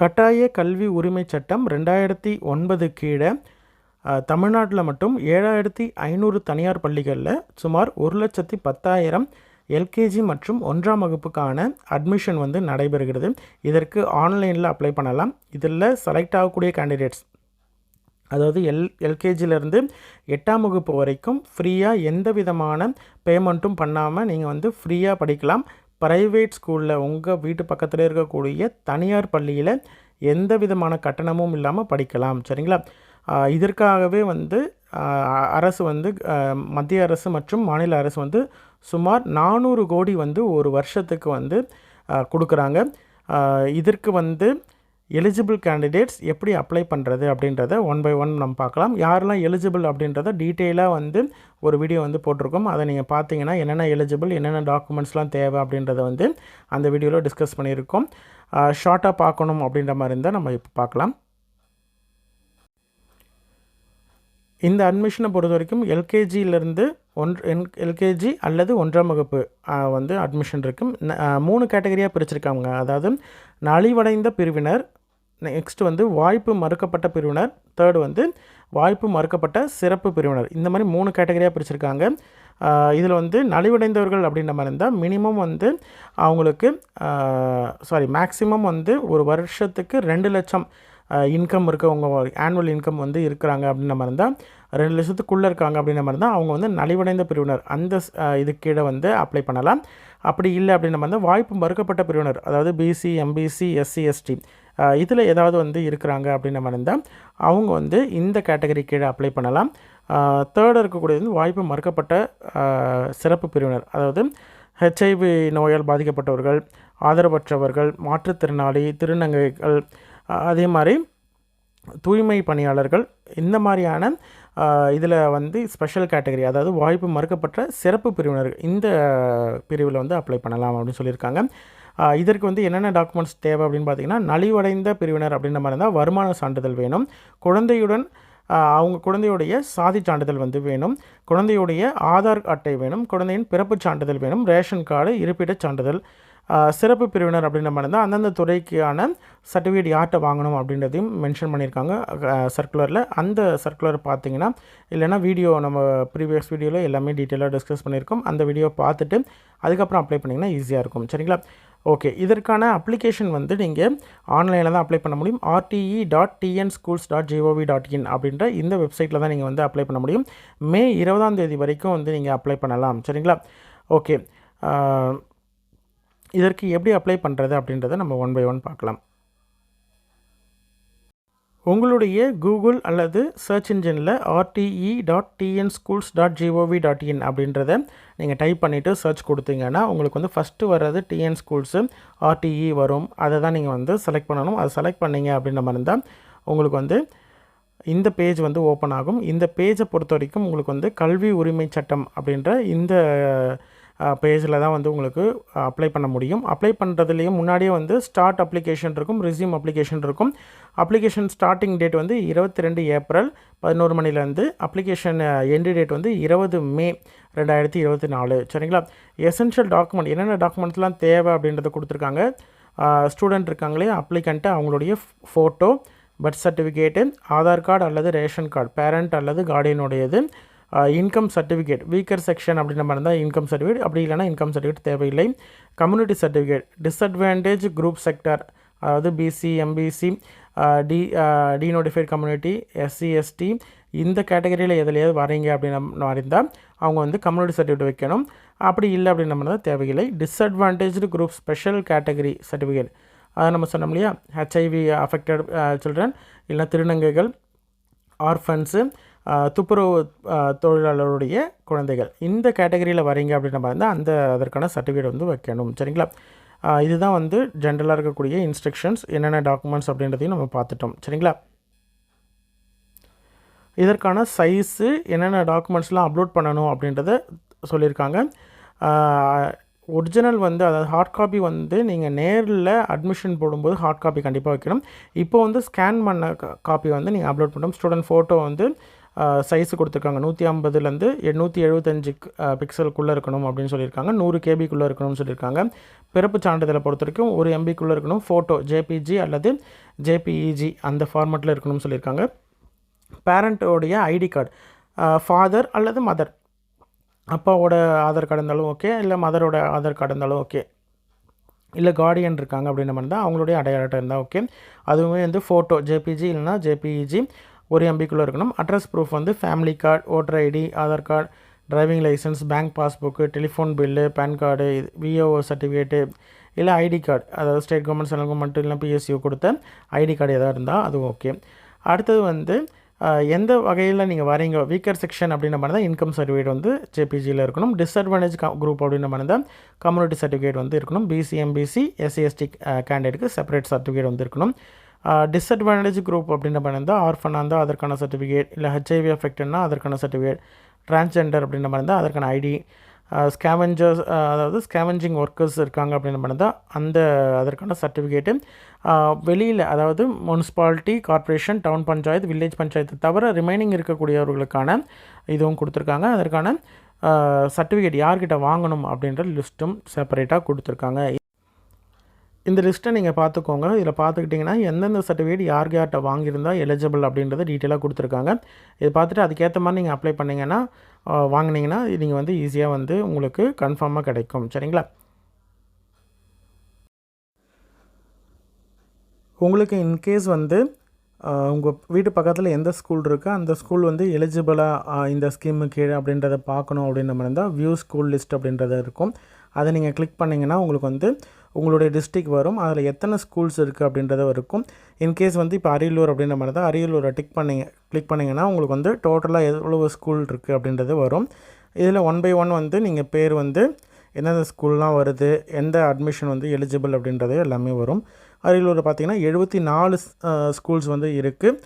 கட்டாய கல்வி உரிமை சட்டம் ரெண்டாயிரத்தி ஒன்பது கீழே தமிழ்நாட்டில் மட்டும் ஏழாயிரத்தி ஐநூறு தனியார் பள்ளிகளில் சுமார் ஒரு லட்சத்தி பத்தாயிரம் எல்கேஜி மற்றும் ஒன்றாம் வகுப்புக்கான அட்மிஷன் வந்து நடைபெறுகிறது. இதற்கு ஆன்லைனில் அப்ளை பண்ணலாம். இதில் செலக்ட் ஆகக்கூடிய கேண்டிடேட்ஸ் அதாவது எல் எல்கேஜிலேருந்து எட்டாம் வகுப்பு வரைக்கும் ஃப்ரீயாக எந்த விதமான பேமெண்ட்டும் பண்ணாமல் நீங்கள் வந்து ஃப்ரீயாக படிக்கலாம். ப்ரைவேட் ஸ்கூலில் உங்கள் வீட்டு பக்கத்தில் இருக்கக்கூடிய தனியார் பள்ளியில் எந்த விதமான கட்டணமும் இல்லாமல் படிக்கலாம். சரிங்களா? இதற்காகவே வந்து அரசு வந்து மத்திய அரசு மற்றும் மாநில அரசு வந்து சுமார் நானூறு கோடி வந்து ஒரு வருஷத்துக்கு வந்து கொடுக்குறாங்க. இதற்கு வந்து எலிஜிபிள் கேண்டிடேட்ஸ் எப்படி அப்ளை பண்ணுறது அப்படின்றத ஒன் பை ஒன் நம்ம பார்க்கலாம். யாரெல்லாம் எலிஜிபிள் அப்படின்றத டீட்டெயிலாக வந்து ஒரு வீடியோ வந்து போட்டிருக்கோம். அதை நீங்கள் பார்த்தீங்கன்னா என்னென்ன எலிஜிபிள் என்னென்ன டாக்குமெண்ட்ஸ்லாம் தேவை அப்படின்றத வந்து அந்த வீடியோவில் டிஸ்கஸ் பண்ணியிருக்கோம். ஷார்ட்டாக பார்க்கணும் அப்படின்ற மாதிரி இருந்தால் நம்ம இப்போ பார்க்கலாம். இந்த அட்மிஷனை பொறுத்த வரைக்கும் எல்கேஜியிலேருந்து ஒன் என் எல்கேஜி அல்லது ஒன்றாம் வகுப்பு வந்து அட்மிஷன் இருக்கும். மூணு கேட்டகரியாக பிரிச்சிருக்காங்க. அதாவது நலிவடைந்த பிரிவினர் நெக்ஸ்ட் வந்து வாய்ப்பு மறுக்கப்பட்ட பிரிவினர். தேர்டு வந்து வாய்ப்பு மறுக்கப்பட்ட சிறப்பு பிரிவினர். இந்த மாதிரி மூணு கேட்டகரியாக பிரிச்சிருக்காங்க. இதில் வந்து நலிவடைந்தவர்கள் அப்படின்ற மாதிரி இருந்தால் மினிமம் வந்து அவங்களுக்கு சாரி மேக்ஸிமம் வந்து ஒரு வருஷத்துக்கு ரெண்டு லட்சம் இன்கம் இருக்கவங்க ஆனுவல் இன்கம் வந்து இருக்கிறாங்க அப்படின்ற மாதிரி இருந்தால் ரெண்டு லட்சத்துக்குள்ளே இருக்காங்க அப்படின்ற மாதிரி இருந்தால் அவங்க வந்து நலிவடைந்த பிரிவினர். அந்த ஸ்- இது கீழே வந்து அப்ளை பண்ணலாம். அப்படி இல்லை அப்படின்ற மாதிரி இருந்தால் வாய்ப்பு மறுக்கப்பட்ட பிரிவினர். அதாவது பிசி எம்பிசி எஸ்சி எஸ்டி இதில் ஏதாவது வந்து இருக்கிறாங்க அப்படின்னு நம்ம இருந்தால் அவங்க வந்து இந்த கேட்டகரி கீழே அப்ளை பண்ணலாம். தேர்டு இருக்கக்கூடியது வந்து வாய்ப்பு மறுக்கப்பட்ட சிறப்பு பிரிவினர். அதாவது ஹெச்ஐவி நோயால் பாதிக்கப்பட்டவர்கள் ஆதரவற்றவர்கள் மாற்றுத்திறனாளி திருநங்கைகள் அதே மாதிரி தூய்மை பணியாளர்கள் இந்த மாதிரியான இதில் வந்து ஸ்பெஷல் கேட்டகரி அதாவது வாய்ப்பு மறுக்கப்பட்ட சிறப்பு பிரிவினர் இந்த பிரிவில் வந்து அப்ளை பண்ணலாம் அப்படின்னு சொல்லியிருக்காங்க. இதற்கு வந்து என்னென்ன டாக்குமெண்ட்ஸ் தேவை அப்படின்னு பார்த்தீங்கன்னா நலிவடைந்த பிரிவினர் அப்படின்ற மாதிரி இருந்தால் வருமான சான்றிதழ் வேணும். குழந்தையுடன் அவங்க குழந்தையுடைய சாதி சான்றிதழ் வந்து வேணும். குழந்தையுடைய ஆதார் அட்டை வேணும். குழந்தையின் பிறப்புச் சான்றிதழ் வேணும். ரேஷன் கார்டு இருப்பிடச் சான்றிதழ் சிறப்பு பிரிவினர் அப்படின்ற மாதிரி இருந்தால் அந்தந்த துறைக்கான சர்டிஃபிகேட் யார்கிட்ட வாங்கணும் அப்படின்றதையும் மென்ஷன் பண்ணியிருக்காங்க. சர்க்குலரில் அந்த சர்க்குலர் பார்த்தீங்கன்னா இல்லைன்னா வீடியோ நம்ம ப்ரீவியஸ் வீடியோவில் எல்லாமே டீட்டெயிலாக டிஸ்கஸ் பண்ணியிருக்கோம். அந்த வீடியோ பார்த்துட்டு அதுக்கப்புறம் அப்ளை பண்ணிங்கன்னா ஈஸியாக இருக்கும். சரிங்களா? ஓகே இதற்கான அப்ளிகேஷன் வந்து நீங்கள் ஆன்லைனில் தான் அப்ளை பண்ண முடியும். RTE dot TN schools dot G O V dot in அப்படின்ற இந்த வெப்சைட்டில் தான் நீங்கள் வந்து அப்ளை பண்ண முடியும். மே இருபதாம் தேதி வரைக்கும் வந்து நீங்கள் அப்ளை பண்ணலாம். சரிங்களா? ஓகே இதற்கு எப்படி அப்ளை பண்ணுறது அப்படின்றத நம்ம ஒன் பை ஒன் பார்க்கலாம். உங்களுடைய கூகுள் அல்லது சர்ச் இன்ஜினில் RTE dot TN schools dot G O V dot in அப்படின்றத நீங்கள் டைப் பண்ணிவிட்டு சர்ச் கொடுத்தீங்கன்னா உங்களுக்கு வந்து ஃபஸ்ட்டு வர்றது டிஎன் ஸ்கூல்ஸு ஆர்டிஇ வரும். அதை தான் நீங்கள் வந்து செலக்ட் பண்ணணும். அதை செலக்ட் பண்ணீங்க அப்படின்ற மாதிரி இருந்தால் உங்களுக்கு வந்து இந்த பேஜ் வந்து ஓப்பன் ஆகும். இந்த பேஜை பொறுத்த வரைக்கும் உங்களுக்கு வந்து கல்வி உரிமை சட்டம் அப்படின்ற இந்த பேஜில் தான் வந்து உங்களுக்கு அப்ளை பண்ண முடியும். அப்ளை பண்ணுறதுலேயும் முன்னாடியே வந்து ஸ்டார்ட் அப்ளிகேஷன் இருக்கும் ரிசியூம் அப்ளிகேஷன் இருக்கும். அப்ளிகேஷன் ஸ்டார்டிங் டேட் வந்து இருபத்தி ரெண்டு ஏப்ரல் பதினோரு மணிலேருந்து அப்ளிகேஷன் எண்டு டேட் வந்து இருபது மே ரெண்டாயிரத்தி இருபத்தி நாலு சரிங்களா? எசென்ஷியல் டாக்குமெண்ட் என்னென்ன டாக்குமெண்ட்ஸ்லாம் தேவை அப்படின்றத கொடுத்துருக்காங்க. ஸ்டூடெண்ட் இருக்காங்களே அப்ளிகண்ட்டு அவங்களுடைய photo birth certificate Aadhaar card அல்லது ரேஷன் கார்டு பேரண்ட் அல்லது கார்டியனுடையது இன்கம் சர்டிஃபிகேட் வீக்கர் செக்ஷன் அப்படின்ற மாதிரி இருந்தால் இன்கம் சர்டிஃபிகேட் அப்படி இல்லைனா இன்கம் சர்டிஃபிகேட் தேவையில்லை. Community certificate disadvantage group sector அதாவது BC MBC D denotified community SC ST இந்த கேட்டகரியில் எதுலையாவது வரீங்க அப்படின்னு இருந்தால் அவங்க வந்து கம்யூனிட்டி சர்டிஃபிகேட் வைக்கணும். அப்படி இல்லை அப்படின்னு நம்ம தேவையில்லை. Disadvantaged group special category certificate அதை நம்ம சொன்னோம் இல்லையா? ஹெச்ஐவி அஃபெக்டட் சில்ட்ரன் இல்லைனா திருநங்கைகள் ஆர்ஃபன்ஸு துப்புரவு தொழிலாளருடைய குழந்தைகள். இந்த கேட்டகரியில் வரீங்க அப்படின்னு மாதிரி இருந்தால் அந்த அதற்கான சர்டிஃபிகேட் வந்து வைக்கணும். சரிங்களா? இதுதான் வந்து ஜென்ரலாக இருக்கக்கூடிய இன்ஸ்ட்ரக்ஷன்ஸ் என்னென்ன டாக்குமெண்ட்ஸ் அப்படின்றதையும் நம்ம பார்த்துட்டோம். சரிங்களா? இதற்கான சைஸு என்னென்ன டாக்குமெண்ட்ஸ்லாம் அப்லோட் பண்ணணும் அப்படின்றத சொல்லியிருக்காங்க. ஒரிஜினல் வந்து அதாவது ஹார்ட் காப்பி வந்து நீங்கள் நேரில் அட்மிஷன் போடும்போது ஹார்ட் காப்பி கண்டிப்பாக வைக்கணும். இப்போ வந்து ஸ்கேன் பண்ண காப்பி வந்து நீங்கள் அப்லோட் பண்ணணும். ஸ்டூடெண்ட் ஃபோட்டோ வந்து சைஸ் கொடுத்துருக்காங்க. நூற்றி ஐம்பதுலேருந்து எண்ணூற்றி எழுபத்தஞ்சு பிக்சலுக்குள்ளே இருக்கணும் அப்படின்னு சொல்லியிருக்காங்க. நூறு கேபிக்குள்ளே இருக்கணும்னு சொல்லியிருக்காங்க. பிறப்பு சான்றிதழை பொறுத்த வரைக்கும் ஒரு எம்பிக்குள்ளே இருக்கணும். ஃபோட்டோ ஜேபிஜி அல்லது ஜேபிஇஜி அந்த ஃபார்மேட்டில் இருக்கணும்னு சொல்லியிருக்காங்க. பேரண்ட்டோடைய ஐடி கார்டு ஃபாதர் அல்லது மதர் அப்பாவோட ஆதார் கார்டு இருந்தாலும் ஓகே இல்லை மதரோட ஆதார் கார்டு இருந்தாலும் ஓகே இல்லை கார்டியன் இருக்காங்க அப்படின்ற மாதிரி இருந்தால் அவங்களுடைய அடையாள இருந்தால் ஓகே அதுவுமே வந்து ஃபோட்டோ ஜேபிஜி இல்லைனா ஜேபிஇஜி ஒரு எம்பிக்குள்ளே இருக்கணும். அட்ரஸ் ப்ரூஃப் வந்து family card voter ID Aadhaar card driving licence bank passbook telephone bill pan card விஓஓ certificate இல்லை ஐடி கார்டு அதாவது ஸ்டேட் கவர்மெண்ட் சென்ட்ரல் கவர்மெண்ட் இல்லை பிஎஸ்சியு கொடுத்த ஐடி கார்டு எதாவது இருந்தால் அது ஓகே அடுத்தது வந்து எந்த வகையில் நீங்கள் வரீங்க வீக்கர் செக்ஷன் அப்படின்ற மாதிரி தான் இன்கம் சர்டிஃபிகேட் வந்து ஜேபிஜியில் இருக்கணும். டிஸ்அட்வான்டேஜ் குரூப் அப்படின்ற மாதிரி தான் கம்யூனிட்டி சர்டிஃபிகேட் வந்து இருக்கணும். பிசிஎம்பிசி எஸ்சிஎஸ்டி கேண்டிடேட்டுக்கு செப்பரேட் சர்டிஃபிகேட் வந்து இருக்கணும். டிஸ்அட்வான்டேஜ் குரூப் அப்படின்ற மாதிரி இருந்தால் ஆர்ஃபனாக இருந்தால் அதற்கான சர்டிஃபிகேட் இல்லை ஹெச்ஐவி அஃபெக்டட்னா அதற்கான சர்டிஃபிகேட் டிரான்ஸ்ஜெண்டர் அப்படின்ற மாதிரி இருந்தால் அதற்கான ஐடி ஸ்கேவெஞ்சர்ஸ் அதாவது ஸ்கேவெஞ்சிங் ஒர்க்கர்ஸ் இருக்காங்க அப்படின்ற மாதிரி அந்த அதற்கான சர்டிஃபிகேட்டு வெளியில் அதாவது municipality corporation town panchayat village panchayat தவிர ரிமைனிங் இருக்கக்கூடியவர்களுக்கான இதுவும் கொடுத்துருக்காங்க. அதற்கான சர்டிஃபிகேட் யார்கிட்ட வாங்கணும் அப்படின்ற லிஸ்ட்டும் செப்பரேட்டாக கொடுத்துருக்காங்க. இந்த லிஸ்ட்டை நீங்கள் பார்த்துக்கோங்க இதில் பார்த்துக்கிட்டிங்கன்னா எந்தெந்த சர்டிஃபிகேட் யாருக்கு யார்கிட்ட வாங்கியிருந்தா எலிஜிபிள் அப்படின்றத டீட்டெயிலாக கொடுத்துருக்காங்க. இது பார்த்துட்டு அதுக்கேற்ற மாதிரி நீங்கள் அப்ளை பண்ணிங்கன்னா வாங்கினீங்கன்னா நீங்கள் வந்து ஈஸியாக வந்து உங்களுக்கு கன்ஃபார்மாக கிடைக்கும். சரிங்களா? உங்களுக்கு இன்கேஸ் வந்து உங்கள் வீட்டு பக்கத்தில் எந்த ஸ்கூல் இருக்கோ அந்த ஸ்கூல் வந்து எலிஜிபிளாக இந்த ஸ்கீமு கீழே அப்படின்றத பார்க்கணும் அப்படின்ற மாதிரி இருந்தால் வியூ ஸ்கூல் லிஸ்ட் அப்படின்றது இருக்கும். அதை நீங்கள் கிளிக் பண்ணிங்கன்னா உங்களுக்கு வந்து உங்களுடைய டிஸ்ட்ரிக் வரும். அதில் எத்தனை ஸ்கூல்ஸ் இருக்குது அப்படின்றத இருக்கும். இன்கேஸ் வந்து இப்போ அரியலூர் அப்படின்ற மாதிரி தான் அரியலூரை டிக் பண்ணிங்க கிளிக் பண்ணிங்கன்னா உங்களுக்கு வந்து டோட்டலாக எவ்வளோ ஸ்கூல் இருக்குது அப்படின்றது வரும். இதில் ஒன் பை ஒன் வந்து நீங்கள் பேர் வந்து எந்தெந்த ஸ்கூல்லாம் வருது எந்த அட்மிஷன் வந்து எலிஜிபிள் அப்படின்றது எல்லாமே வரும். அரியலூரில் பார்த்தீங்கன்னா எழுபத்தி நாலு ஸ்கூல்ஸ் வந்து இருக்குது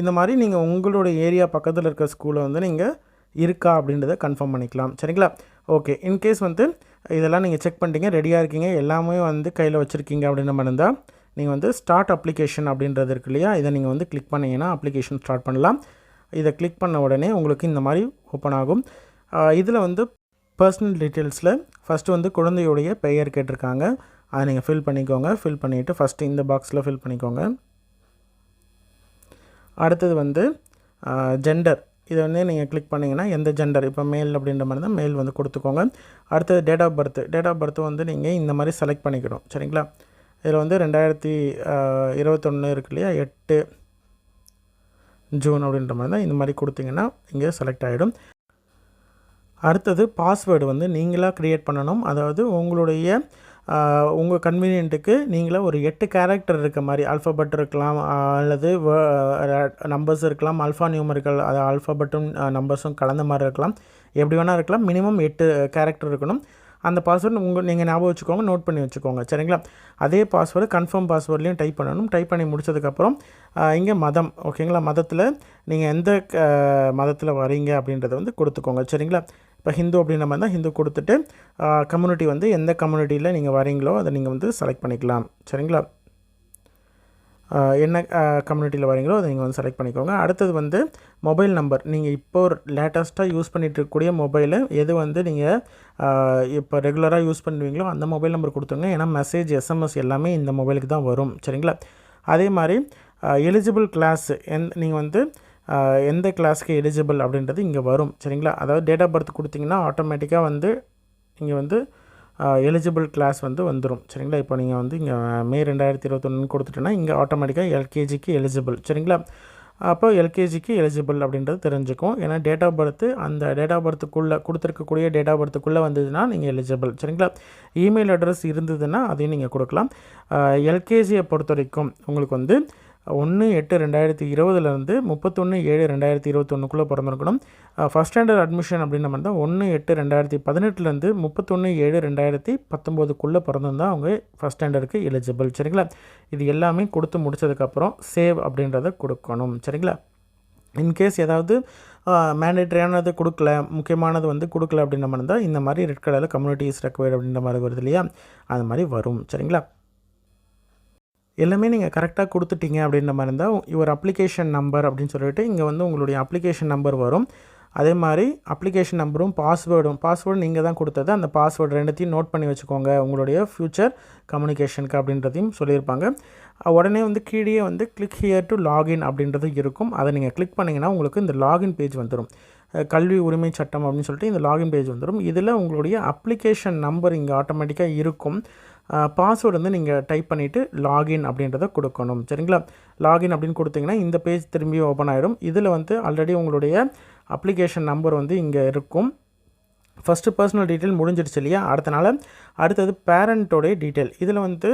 இந்த மாதிரி நீங்கள் உங்களுடைய ஏரியா பக்கத்தில் இருக்கிற ஸ்கூலை வந்து நீங்கள் இருக்கா அப்படின்றத கன்ஃபார்ம் பண்ணிக்கலாம். சரிங்களா? ஓகே இன்கேஸ் வந்து இதெல்லாம் நீங்கள் செக் பண்ணிட்டீங்க ரெடியாக இருக்கீங்க எல்லாமே வந்து கையில் வச்சுருக்கீங்க அப்படின்னு மாதிரி இருந்தால் நீங்கள் வந்து ஸ்டார்ட் அப்ளிகேஷன் அப்படின்றது இருக்கு இல்லையா? இதை நீங்கள் வந்து கிளிக் பண்ணிங்கன்னா அப்ளிகேஷன் ஸ்டார்ட் பண்ணலாம். இதை கிளிக் பண்ண உடனே உங்களுக்கு இந்த மாதிரி ஓப்பன் ஆகும். இதில் வந்து பர்சனல் டீட்டெயில்ஸில் ஃபஸ்ட்டு வந்து குழந்தையுடைய பெயர் கேட்டிருக்காங்க. அதை நீங்கள் ஃபில் பண்ணிக்கோங்க. ஃபில் பண்ணிவிட்டு ஃபஸ்ட்டு இந்த பாக்ஸில் ஃபில் பண்ணிக்கோங்க. அடுத்தது வந்து ஜெண்டர் இதை வந்து நீங்கள் கிளிக் பண்ணிங்கன்னா எந்த ஜெண்டர் இப்போ மேல் அப்படின்ற மாதிரி தான் மேல் வந்து கொடுத்துக்கோங்க. அடுத்தது date of birth date of birth வந்து நீங்கள் இந்த மாதிரி செலக்ட் பண்ணிக்கணும். சரிங்களா? இதில் வந்து ரெண்டாயிரத்தி இருபத்தொன்று இருக்கு இல்லையா? எட்டு ஜூன் அப்படின்ற மாதிரி தான் இந்த மாதிரி கொடுத்தீங்கன்னா இங்கே செலக்ட் ஆகிடும். அடுத்தது பாஸ்வேர்டு வந்து நீங்களாக க்ரியேட் பண்ணணும். அதாவது உங்களுடைய உங்கள் கன்வீனியன்ட்டுக்கு நீங்களே ஒரு எட்டு கேரக்டர் இருக்க மாதிரி ஆல்ஃபபெட் இருக்கலாம் அல்லது நம்பர்ஸ் இருக்கலாம் அல்ஃபா நியூமர்கள் அது ஆல்ஃபபெட்டும் நம்பர்ஸும் கலந்த மாதிரி இருக்கலாம். எப்படி வேணால் இருக்கலாம் மினிமம் எட்டு கேரக்டர் இருக்கணும். அந்த பாஸ்வேர்டு உங்கள் நீங்கள் ஞாபகம் வச்சுக்கோங்க நோட் பண்ணி வச்சுக்கோங்க சரிங்களா? அதே பாஸ்வேர்டு கன்ஃபார்ம் பாஸ்வேர்ட்லேயும் டைப் பண்ணணும். டைப் பண்ணி முடிச்சதுக்கப்புறம் இங்கே மதம் ஓகேங்களா மதத்தில் நீங்கள் எந்த மதத்தில் வரீங்க அப்படின்றத வந்து கொடுத்துக்கோங்க சரிங்களா? இப்போ ஹிந்து அப்படின்ற மாதிரி தான் ஹிந்து கொடுத்துட்டு கம்யூனிட்டி வந்து எந்த கம்யூனிட்டியில் நீங்கள் வரீங்களோ அதை நீங்கள் வந்து செலக்ட் பண்ணிக்கலாம். சரிங்களா? என்ன கம்யூனிட்டியில் வரீங்களோ அதை நீங்கள் வந்து செலக்ட் பண்ணிக்கோங்க. அடுத்தது வந்து மொபைல் நம்பர் நீங்கள் இப்போ லேட்டஸ்ட்டாக யூஸ் பண்ணிகிட்டு இருக்கக்கூடிய மொபைலு எது வந்து நீங்கள் இப்போ ரெகுலராக யூஸ் பண்ணுவீங்களோ அந்த மொபைல் நம்பர் கொடுத்துருங்க. ஏன்னா மெசேஜ் எஸ்எம்எஸ் எல்லாமே இந்த மொபைலுக்கு தான் வரும். சரிங்களா? அதே மாதிரி எலிஜிபிள் கிளாஸ் எந் நீங்கள் வந்து எந்த கிளாஸ்க்கு எலிஜிபிள் அப்படின்றது இங்கே வரும். சரிங்களா? அதாவது டேட் ஆஃப் பர்த் கொடுத்தீங்கன்னா ஆட்டோமேட்டிக்காக வந்து இங்கே வந்து எலிஜிபிள் கிளாஸ் வந்து வந்துடும் சரிங்களா? இப்போ நீங்கள் வந்து இங்கே மே ரெண்டாயிரத்தி இருபத்தொன்னு கொடுத்துட்டோன்னா இங்கே ஆட்டோமேட்டிக்காக எல்கேஜிக்கு எலிஜிபிள் சரிங்களா? அப்போ எல்கேஜிக்கு எலிஜிபிள் அப்படின்றது தெரிஞ்சுக்கும். ஏன்னா டேட் ஆஃப் பர்த்து அந்த டேட் ஆஃப் பர்த்துக்குள்ளே கொடுத்துருக்கக்கூடிய டேட் ஆஃப் பர்த்துக்குள்ளே வந்ததுன்னா நீங்கள் எலிஜிபிள் சரிங்களா? இமெயில் அட்ரஸ் இருந்ததுன்னா அதையும் நீங்கள் கொடுக்கலாம். எல்கேஜியை பொறுத்த வரைக்கும் உங்களுக்கு வந்து ஒன்று எட்டு ரெண்டாயிரத்தி இருபதுலேருந்து முப்பத்தொன்று ஏழு ரெண்டாயிரத்தி இருபத்தொன்னுக்குள்ளே பிறந்திருக்கணும். ஃபஸ்ட் ஸ்டாண்டர்ட் அட்மிஷன் அப்படின்னு மாதிரி ஒன்று எட்டு ரெண்டாயிரத்தி பதினெட்டுலேருந்து முப்பத்தொன்று ஏழு ரெண்டாயிரத்தி பத்தொம்போதுக்குள்ளே பிறந்திருந்தால் அவங்க ஃபஸ்ட் ஸ்டாண்டர்டுக்கு எலிஜிபிள் சரிங்களா? இது எல்லாமே கொடுத்து முடிச்சதுக்கப்புறம் சேவ் அப்படின்றத கொடுக்கணும். சரிங்களா? இன்கேஸ் ஏதாவது மேண்டேட்டரியானது கொடுக்கல முக்கியமானது வந்து கொடுக்கல அப்படின்ற மாதிரி இருந்தால் இந்த மாதிரி ரெட் கலரில் கம்யூனிட்டிஸ் ரெக்வயர்ட் அப்படின்ற மாதிரி வருது இல்லையா? அது மாதிரி வரும். சரிங்களா? எல்லாமே நீங்கள் கரெக்டாக கொடுத்துட்டீங்க அப்படின்ற மாதிரி இருந்தால் யுவர் அப்ளிகேஷன் நம்பர் அப்படின்னு சொல்லிட்டு இங்கே வந்து உங்களுடைய அப்ளிகேஷன் நம்பர் வரும். அதே மாதிரி அப்ளிகேஷன் நம்பரும் பாஸ்வேர்டும் பாஸ்வேர்டு நீங்கள் தான் கொடுத்தது. அந்த பாஸ்வேர்டு ரெண்டுத்தையும் நோட் பண்ணி வச்சுக்கோங்க. உங்களுடைய ஃப்யூச்சர் கம்யூனிகேஷனுக்கு அப்படின்றதையும் சொல்லியிருப்பாங்க. உடனே வந்து கீழே வந்து கிளிக் ஹியர் டு லாகின் அப்படின்றது இருக்கும். அதை நீங்கள் கிளிக் பண்ணிங்கன்னா உங்களுக்கு இந்த லாகின் பேஜ் வந்துடும் கல்வி உரிமை சட்டம் அப்படின்னு சொல்லிட்டு இந்த லாகின் பேஜ் வந்துடும் இதில் உங்களுடைய அப்ளிகேஷன் நம்பர் இங்கே ஆட்டோமேட்டிக்காக இருக்கும். பாஸ்வேர்டு வந்து நீங்கள் டைப் பண்ணிவிட்டு லாகின் அப்படின்றத கொடுக்கணும். சரிங்களா? லாகின் அப்படின்னு கொடுத்தீங்கன்னா இந்த பேஜ் திரும்பி ஓப்பன் ஆகிடும் இதில் வந்து ஆல்ரெடி உங்களுடைய அப்ளிகேஷன் நம்பர் வந்து இங்கே இருக்கும். ஃபஸ்ட்டு பர்சனல் டீட்டெயில் முடிஞ்சிடுச்சு இல்லையா? அடுத்தனால அடுத்தது பேரண்ட்டோடைய டீட்டெயில் இதில் வந்து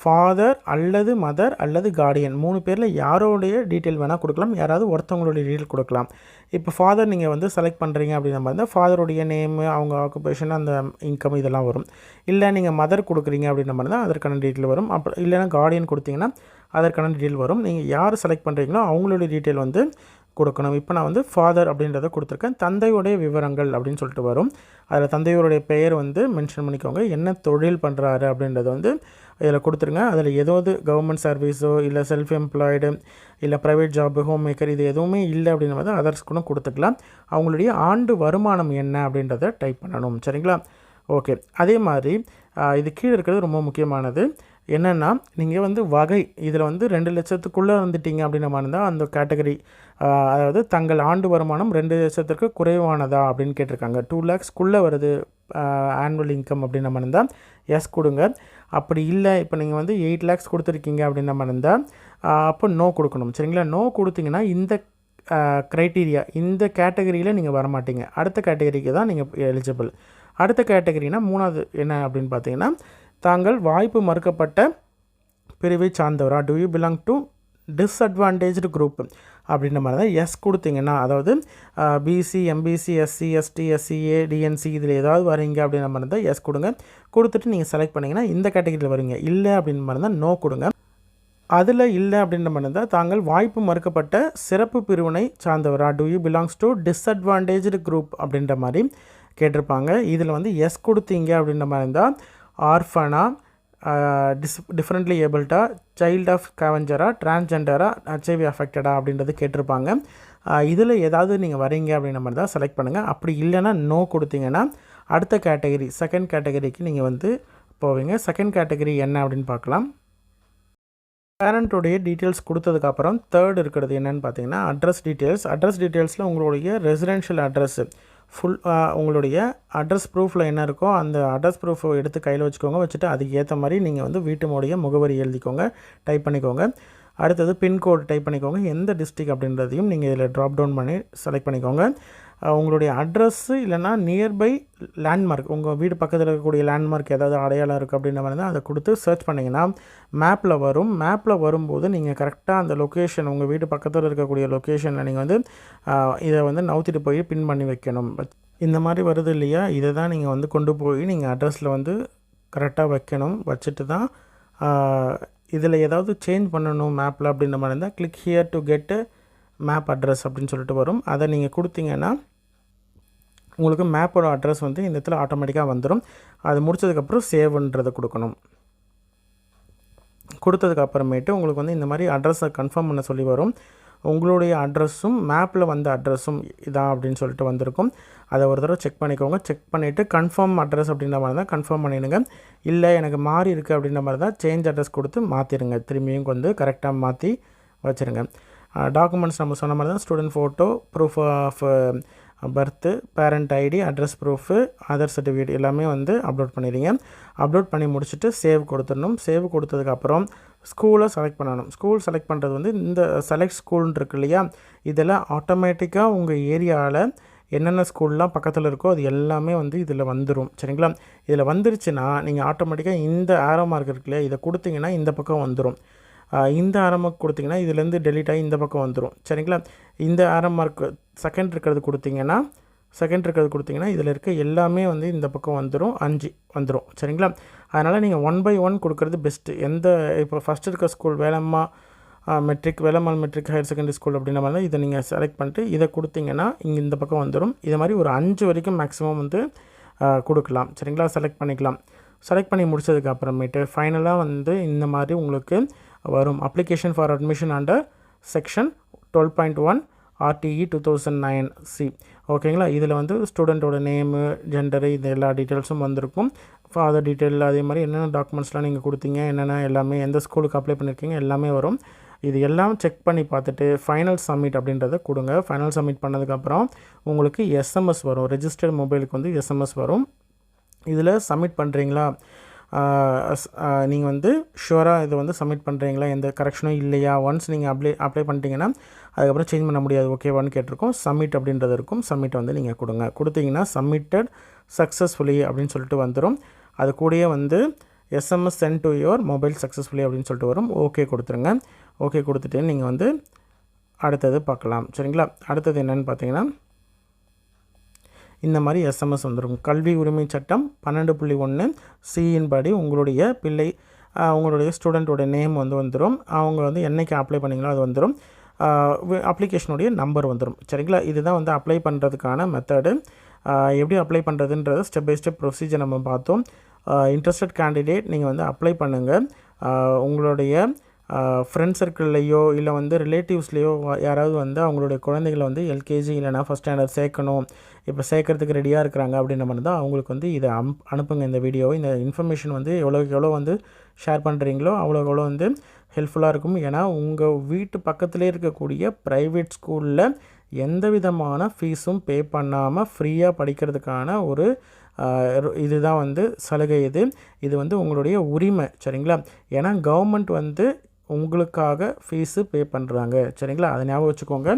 ஃபாதர் அல்லது மதர் அல்லது கார்டியன் மூணு பேரில் யாரோடைய டீட்டெயில் வேணால் கொடுக்கலாம். யாராவது ஒருத்தவங்களுடைய டீட்டெயில் கொடுக்கலாம். இப்போ ஃபாதர் நீங்கள் வந்து செலக்ட் பண்ணுறீங்க அப்படின்ற மாதிரி இருந்தால் ஃபாதருடைய நேமு அவங்க ஆக்குபேஷன் அந்த இன்கம் இதெல்லாம் வரும். இல்லை நீங்கள் மதர் கொடுக்குறீங்க அப்படின்ற மாதிரி தான் அதற்கான டீட்டெயில் வரும். அப்போ இல்லைன்னா கார்டியன் கொடுத்தீங்கன்னா அதற்கான டீட்டெயில் வரும். நீங்கள் யார் செலக்ட் பண்ணுறீங்களோ அவங்களுடைய டீட்டெயில் வந்து கொடுக்கணும். இப்போ நான் வந்து ஃபாதர் அப்படின்றத கொடுத்துருக்கேன். தந்தையுடைய விவரங்கள் அப்படின்னு சொல்லிட்டு வரும். அதில் தந்தையோருடைய பெயர் வந்து மென்ஷன் பண்ணிக்கோங்க. என்ன தொழில் பண்ணுறாரு அப்படின்றத வந்து இதில் கொடுத்துருங்க. அதில் ஏதாவது கவர்மெண்ட் சர்வீஸோ இல்லை செல்ஃப் எம்ப்ளாய்டு இல்லை ப்ரைவேட் ஜாப் ஹோம் மேக்கர் இது எதுவுமே இல்லை அப்படின்னு வந்து அதர்ஸ் கூட கொடுத்துக்கலாம். அவங்களுடைய ஆண்டு வருமானம் என்ன அப்படின்றத டைப் பண்ணணும். சரிங்களா? ஓகே அதே மாதிரி இது கீழே இருக்கிறது ரொம்ப முக்கியமானது. என்னென்னா நீங்கள் வந்து வகை இதில் வந்து ரெண்டு லட்சத்துக்குள்ளே வந்துட்டீங்க அப்படின்ன மாதிரி தான் அந்த கேட்டகரி அதாவது தங்கள் ஆண்டு வருமானம் ரெண்டு லட்சத்திற்கு குறைவானதா அப்படின்னு கேட்டிருக்காங்க. டூ லேக்ஸ்க்குள்ளே வருது ஆனுவல் இன்கம் அப்படின்ன மாதிரி இருந்தால் எஸ் கொடுங்க. அப்படி இல்லை இப்போ நீங்கள் வந்து எயிட் லேக்ஸ் கொடுத்துருக்கீங்க அப்படின்ன மாதிரி இருந்தால் அப்போ நோ கொடுக்கணும். சரிங்களா? நோ கொடுத்தீங்கன்னா இந்த க்ரைட்டீரியா இந்த கேட்டகரியில் நீங்கள் வரமாட்டீங்க. அடுத்த கேட்டகரிக்கு தான் நீங்கள் எலிஜிபிள் அடுத்த கேட்டகரினா மூணாவது என்ன அப்படின்னு பார்த்தீங்கன்னா தாங்கள் வாய்ப்பு மறுக்கப்பட்ட பிரிவை சார்ந்தவரா? Do you belong to disadvantaged group அப்படின்ற மாதிரி தான் எஸ் கொடுத்தீங்கன்னா அதாவது BC MBC SC ST SCA DNC இதில் ஏதாவது வரீங்க அப்படின்ற மாதிரி தான் எஸ் கொடுங்க. கொடுத்துட்டு நீங்கள் செலக்ட் பண்ணிங்கன்னா இந்த கேட்டகரியில் வரீங்க. இல்லை அப்படின்ற மாதிரி தான் நோ கொடுங்க. அதில் இல்லை அப்படின்ற மாதிரி இருந்தால் தாங்கள் வாய்ப்பு மறுக்கப்பட்ட சிறப்பு பிரிவினை சார்ந்தவரா? Do you belongs to disadvantaged group அப்படின்ற மாதிரி கேட்டிருப்பாங்க. இதில் வந்து எஸ் கொடுத்தீங்க அப்படின்ற மாதிரி இருந்தால் ஆர்ஃபனா டிஸ் டிஃப்ரெண்ட்லி ஏபிள்டா சைல்ட் ஆஃப் கேவஞ்சரா டிரான்ஸ்ஜெண்டரா ஹெச்ஐவி அஃபெக்டடா அப்படின்றது கேட்டிருப்பாங்க. இதில் ஏதாவது நீங்கள் வரீங்க அப்படின்ற மாதிரி தான் செலக்ட் பண்ணுங்கள் அப்படி இல்லைன்னா நோ கொடுத்தீங்கன்னா அடுத்த கேட்டகரி செகண்ட் கேட்டகரிக்கு நீங்கள் வந்து போவீங்க. செகண்ட் கேட்டகரி என்ன அப்படின்னு பார்க்கலாம். பேரண்ட்டுடைய டீட்டெயில்ஸ் கொடுத்ததுக்கப்புறம் தேர்ட் இருக்கிறது என்னென்னு பார்த்தீங்கன்னா அட்ரஸ் டீட்டெயில்ஸ் அட்ரஸ் டீட்டெயில்ஸில் உங்களுடைய ரெசிடென்ஷியல் அட்ரஸ்ஸு ஃபுல் உங்களுடைய அட்ரஸ் ப்ரூஃபில் என்ன இருக்கோ அந்த அட்ரஸ் ப்ரூஃபை எடுத்து கையில் வச்சுக்கோங்க. வச்சுட்டு அதுக்கு ஏற்ற மாதிரி நீங்கள் வந்து வீட்டுடைய முகவரி எழுதிக்கோங்க டைப் பண்ணிக்கோங்க. அடுத்தது பின்கோடு டைப் பண்ணிக்கோங்க. எந்த டிஸ்ட்ரிக் அப்படின்றதையும் நீங்கள் இதில் ட்ராப் டவுன் பண்ணி செலக்ட் பண்ணிக்கோங்க. உங்களுடைய அட்ரஸ்ஸு இல்லைன்னா நியர்பை லேண்ட்மார்க் உங்கள் வீடு பக்கத்தில் இருக்கக்கூடிய லேண்ட்மார்க் ஏதாவது அடையாளம் இருக்குது அப்படின்ற மாதிரி தான் அதை கொடுத்து சர்ச் பண்ணிங்கன்னா மேப்பில் வரும். மேப்பில் வரும்போது நீங்கள் கரெக்டாக அந்த லொக்கேஷன் உங்கள் வீடு பக்கத்தில் இருக்கக்கூடிய லொக்கேஷனில் நீங்கள் வந்து இதை வந்து நவுத்திட்டு போய் பின் பண்ணி வைக்கணும். இந்த மாதிரி வருது இல்லையா? இதை தான் நீங்கள் வந்து கொண்டு போய் நீங்கள் அட்ரஸில் வந்து கரெக்டாக வைக்கணும். வச்சுட்டு தான் இதில் ஏதாவது சேஞ்ச் பண்ணணும் மேப்பில் அப்படின்ற மாதிரி இருந்தால் click here to get map address அப்படின்னு சொல்லிட்டு வரும். அதை நீங்கள் கொடுத்தீங்கன்னா உங்களுக்கு மேப்போட அட்ரஸ் வந்து இந்த இடத்துல ஆட்டோமேட்டிக்காக வந்துடும் அது முடிச்சதுக்கப்புறம் சேவ்ன்றதை கொடுக்கணும். கொடுத்ததுக்கப்புறமேட்டு உங்களுக்கு வந்து இந்த மாதிரி அட்ரஸை கன்ஃபார்ம் பண்ண சொல்லி வரும். உங்களுடைய அட்ரஸும் மேப்பில் வந்த அட்ரஸும் இதான் அப்படின்னு சொல்லிட்டு வந்திருக்கும். அதை ஒரு தடவை செக் பண்ணிக்கோங்க. செக் பண்ணிவிட்டு கன்ஃபார்ம் அட்ரஸ் அப்படின்ற மாதிரி தான் கன்ஃபார்ம் பண்ணிடுங்க. இல்லை எனக்கு மாறி இருக்குது அப்படின்ற மாதிரி தான் சேஞ்ச் அட்ரஸ் கொடுத்து மாற்றிடுங்க திரும்பியும் வந்து கரெக்டாக மாற்றி வச்சுருங்க. டாக்குமெண்ட்ஸ் நம்ம சொன்ன மாதிரி தான் student photo proof of birth parent ID address proof Aadhaar certificate எல்லாமே வந்து அப்லோட் பண்ணிடுங்க அப்லோட் பண்ணி முடிச்சுட்டு சேவ் கொடுத்துடணும். சேவ் கொடுத்ததுக்கப்புறம் ஸ்கூலை செலக்ட் பண்ணணும். ஸ்கூல் செலக்ட் பண்ணுறது வந்து இந்த செலக்ட் ஸ்கூல்னு இருக்கு இல்லையா? இதில் ஆட்டோமேட்டிக்காக உங்கள் ஏரியாவில் என்னென்ன ஸ்கூல்லாம் பக்கத்தில் இருக்கோ அது எல்லாமே வந்து இதில் வந்துடும் சரிங்களா? இதில் வந்துருச்சுன்னா நீங்கள் ஆட்டோமேட்டிக்காக இந்த ஆரோ மார்க் இருக்கு இல்லையா? இதை கொடுத்தீங்கன்னா இந்த பக்கம் வந்துடும் இந்த ஆரம் மார்க் கொடுத்தீங்கன்னா இதுலேருந்து டெலிட் ஆகி இந்த பக்கம் வந்துடும் சரிங்களா? இந்த ஆரம் மார்க் செகண்ட் இருக்கிறது கொடுத்தீங்கன்னா செகண்ட் இருக்கிறது கொடுத்தீங்கன்னா இதில் இருக்க எல்லாமே வந்து இந்த பக்கம் வந்துடும் அஞ்சு வந்துடும் சரிங்களா? அதனால் நீங்கள் ஒன் பை ஒன் கொடுக்குறது பெஸ்ட்டு எந்த இப்போ ஃபஸ்ட் இருக்க school Velammal matric Velammal matric higher secondary school அப்படின்ற மாதிரி இதை நீங்கள் செலக்ட் பண்ணிட்டு இதை கொடுத்தீங்கன்னா இங்கே இந்த பக்கம் வந்துடும் இது மாதிரி ஒரு அஞ்சு வரைக்கும் மேக்ஸிமம் வந்து கொடுக்கலாம். சரிங்களா? செலக்ட் பண்ணிக்கலாம். செலக்ட் பண்ணி முடித்ததுக்கு அப்புறமேட்டு ஃபைனலாக வந்து இந்த மாதிரி உங்களுக்கு வரும். Application for admission under section twelve point one RTE two thousand nine C ஓகேங்களா இதில் வந்து ஸ்டூடெண்ட்டோட நேமு ஜெண்டரு இது எல்லா டீட்டெயில்ஸும் வந்திருக்கும். ஃபாதர் டீட்டெயில் அதே மாதிரி என்னென்ன டாக்குமெண்ட்ஸ்லாம் நீங்கள் கொடுத்தீங்க என்னென்ன எல்லாமே எந்த ஸ்கூலுக்கு அப்ளை பண்ணியிருக்கீங்க எல்லாமே வரும். இது எல்லாம் செக் பண்ணி பார்த்துட்டு ஃபைனல் சப்மிட் அப்படின்றத கொடுங்க. ஃபைனல் சப்மிட் பண்ணதுக்கப்புறம் உங்களுக்கு எஸ்எம்எஸ் வரும். ரெஜிஸ்டர்ட் மொபைலுக்கு வந்து எஸ்எம்எஸ் வரும். இதில் சப்மிட் பண்ணுறீங்களா நீங்கள் வந்து ஷுவராக இதை வந்து சப்மிட் பண்ணுறீங்களா எந்த கரெக்ஷனும் இல்லையா? ஒன்ஸ் நீங்கள் அப்ளை அப்ளை பண்ணிட்டீங்கன்னா அதுக்கப்புறம் சேஞ்ச் பண்ண முடியாது. ஓகேவான்னு கேட்டிருக்கோம். சப்மிட் அப்படின்றது இருக்கும். சப்மிட் வந்து நீங்கள் கொடுங்க. கொடுத்தீங்கன்னா சப்மிட்டட் சக்ஸஸ்ஃபுல்லி அப்படின்னு சொல்லிட்டு வந்துடும் அது கூடயே வந்து SMS sent to your mobile successfully அப்படின்னு சொல்லிட்டு வரும். ஓகே கொடுத்துருங்க. ஓகே கொடுத்துட்டு நீங்கள் வந்து அடுத்தது பார்க்கலாம். சரிங்களா? அடுத்தது என்னென்னு பார்த்தீங்கன்னா இந்த மாதிரி எஸ்எம்எஸ் வந்துடும் கல்வி உரிமை சட்டம் பன்னெண்டு புள்ளி ஒன்று சியின் படி உங்களுடைய பிள்ளை உங்களுடைய ஸ்டூடெண்ட்டோட நேம் வந்து வந்துடும் அவங்க வந்து என்றைக்கு அப்ளை பண்ணிங்களோ அது வந்துடும் அப்ளிகேஷனுடைய நம்பர் வந்துடும் சரிங்களா? இதுதான் வந்து அப்ளை பண்ணுறதுக்கான மெத்தடு எப்படி அப்ளை பண்ணுறதுன்றது ஸ்டெப் பை ஸ்டெப் ப்ரொசீஜர் நம்ம பார்த்தோம். இன்ட்ரெஸ்டட் கேண்டிடேட் நீங்கள் வந்து அப்ளை பண்ணுங்கள் உங்களுடைய ஃப்ரெண்ட் சர்க்கிள்லேயோ இல்லை வந்து ரிலேட்டிவ்ஸ்லேயோ யாராவது வந்து அவங்களுடைய குழந்தைகளை வந்து எல்கேஜி இல்லைனா ஃபஸ்ட் ஸ்டாண்டர்ட் சேர்க்கணும். இப்போ சேர்க்கறதுக்கு ரெடியாக இருக்கிறாங்க அப்படின்ற மாதிரி தான் அவங்களுக்கு வந்து இதை அம் அனுப்புங்க. இந்த வீடியோவை இந்த இன்ஃபர்மேஷன் வந்து எவ்வளோக்கு எவ்வளோ வந்து ஷேர் பண்ணுறீங்களோ அவ்வளோக்கு எவ்வளோ வந்து ஹெல்ப்ஃபுல்லாக இருக்கும். ஏன்னா உங்கள் வீட்டு பக்கத்துலேயே இருக்கக்கூடிய ப்ரைவேட் ஸ்கூலில் எந்த விதமான ஃபீஸும் பே பண்ணாமல் ஃப்ரீயாக படிக்கிறதுக்கான ஒரு இதுதான் வந்து சலுகை இது. இது வந்து உங்களுடைய உரிமை சரிங்களா? ஏன்னா கவர்மெண்ட் வந்து உங்களுக்காக ஃபீஸு பே பண்ணுறாங்க சரிங்களா? அதை ஞாபகம் வச்சுக்கோங்க.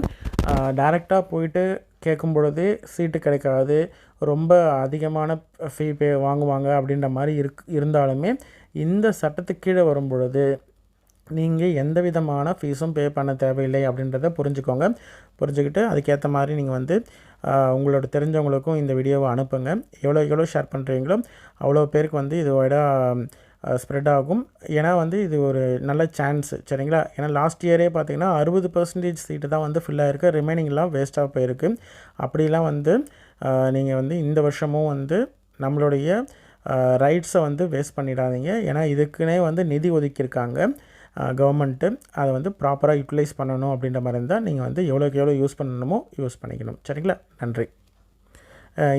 டேரெக்டாக போயிட்டு கேட்கும் பொழுது சீட்டு கிடைக்காது ரொம்ப அதிகமான ஃபீ பே வாங்குவாங்க அப்படின்ற மாதிரி இருக் இருந்தாலுமே இந்த சட்டத்துக்கு கீழே வரும் பொழுது நீங்கள் எந்த விதமான ஃபீஸும் பே பண்ண தேவையில்லை அப்படின்றத புரிஞ்சுக்கோங்க. புரிஞ்சுக்கிட்டு அதுக்கேற்ற மாதிரி நீங்கள் வந்து உங்களோட தெரிஞ்சவங்களுக்கும் இந்த வீடியோவை அனுப்புங்க. எவ்வளோ எவ்வளோ ஷேர் பண்ணுறீங்களோ அவ்வளோ பேருக்கு வந்து இதோட ஸ்ப்ரெட் ஆகும். ஏன்னா வந்து இது ஒரு நல்ல சான்ஸ் சரிங்களா? ஏன்னா லாஸ்ட் இயரே பார்த்தீங்கன்னா அறுபது பர்சன்டேஜ் சீட்டு தான் வந்து ஃபில்லாக இருக்குது ரிமைனிங்லாம் வேஸ்ட்டாக போயிருக்கு. அப்படிலாம் வந்து நீங்கள் வந்து இந்த வருஷமும் வந்து நம்மளுடைய ரைட்ஸை வந்து வேஸ்ட் பண்ணிடாதீங்க. ஏன்னா இதுக்குன்னே வந்து நிதி ஒதுக்கியிருக்காங்க கவர்மெண்ட்டு அதை வந்து ப்ராப்பராக யூட்டிலைஸ் பண்ணணும் அப்படின்ற மாதிரி இருந்தால் நீங்கள் வந்து எவ்வளோக்கு எவ்வளோ யூஸ் பண்ணணுமோ யூஸ் பண்ணிக்கணும். சரிங்களா? நன்றி.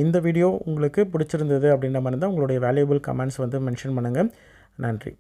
இந்த வீடியோ உங்களுக்கு பிடிச்சிருந்தது அப்படின்ற மாதிரி இருந்தால் உங்களுடைய வேல்யூபிள் கமெண்ட்ஸ் வந்து மென்ஷன் பண்ணுங்கள் நன்றி.